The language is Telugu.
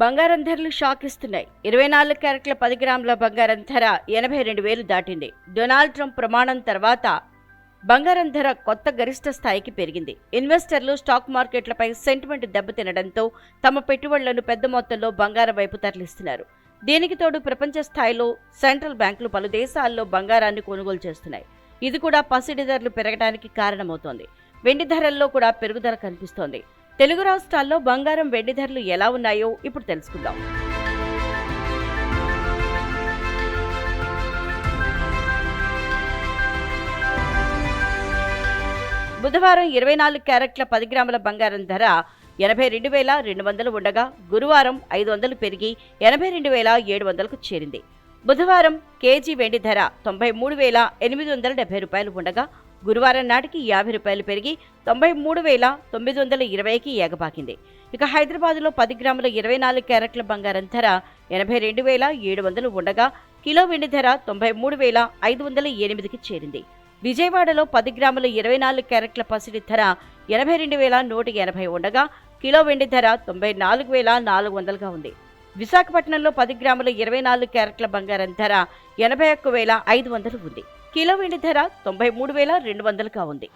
బంగారం ధరలు షాక్ ఇస్తున్నాయి ఇరవై నాలుగు క్యారెట్ల పది గ్రాముల బంగారం ధర ఎనభై రెండు వేలు దాటింది. డొనాల్డ్ ట్రంప్ ప్రమాణం తర్వాత బంగారం ధర కొత్త గరిష్ట స్థాయికి పెరిగింది. ఇన్వెస్టర్లు స్టాక్ మార్కెట్లపై సెంటిమెంట్ దెబ్బతినడంతో తమ పెట్టుబడులను పెద్ద మొత్తంలో బంగారం వైపు తరలిస్తున్నారు. దీనికి తోడు ప్రపంచ స్థాయిలో సెంట్రల్ బ్యాంకులు పలు దేశాల్లో బంగారాన్ని కొనుగోలు చేస్తున్నాయి. ఇది కూడా పసిడి ధరలు పెరగడానికి కారణమవుతోంది. వెండి ధరల్లో కూడా పెరుగుదల కనిపిస్తోంది. తెలుగు రాష్ట్రాల్లో బంగారం వెండి ధరలు ఎలా ఉన్నాయో ఇప్పుడు తెలుసుకుందాం. బుధవారం ఇరవై నాలుగు క్యారెట్ల పది గ్రాముల బంగారం ధర ఎనభై రెండు వేల రెండు వందలు ఉండగా గురువారం ఐదు వందలు పెరిగి ఎనభై రెండు వేల ఏడు వందలకు చేరింది. బుధవారం కేజీ వెండి ధర తొంభై మూడు వేల ఎనిమిది వందల డెబ్బై రూపాయలు ఉండగా గురువారం నాటికి యాభై రూపాయలు పెరిగి తొంభై మూడు వేల తొమ్మిది వందల ఇరవైకి ఏగబాకింది ఇక హైదరాబాద్లో పది గ్రాముల ఇరవై నాలుగు క్యారెట్ల బంగారం ధర ఎనభై రెండు వేల ఏడు వందలు ఉండగా కిలో వెండి ధర తొంభై మూడు వేల ఐదు వందల ఎనిమిదికి చేరింది. విజయవాడలో పది గ్రాముల ఇరవై నాలుగు క్యారెట్ల పసిడి ధర ఎనభై రెండు వేల నూట ఎనభై ఉండగా కిలో వెండి ధర తొంభై నాలుగు వేల నాలుగు వందలుగా ఉంది. విశాఖపట్నంలో పది గ్రాముల ఇరవై నాలుగు క్యారెట్ల బంగారం ధర ఎనభై ఒక్క వేల ఐదు వందలు ఉంది. కిలో వెండి ధర తొంభై మూడు వేల రెండు వందలుగా ఉంది.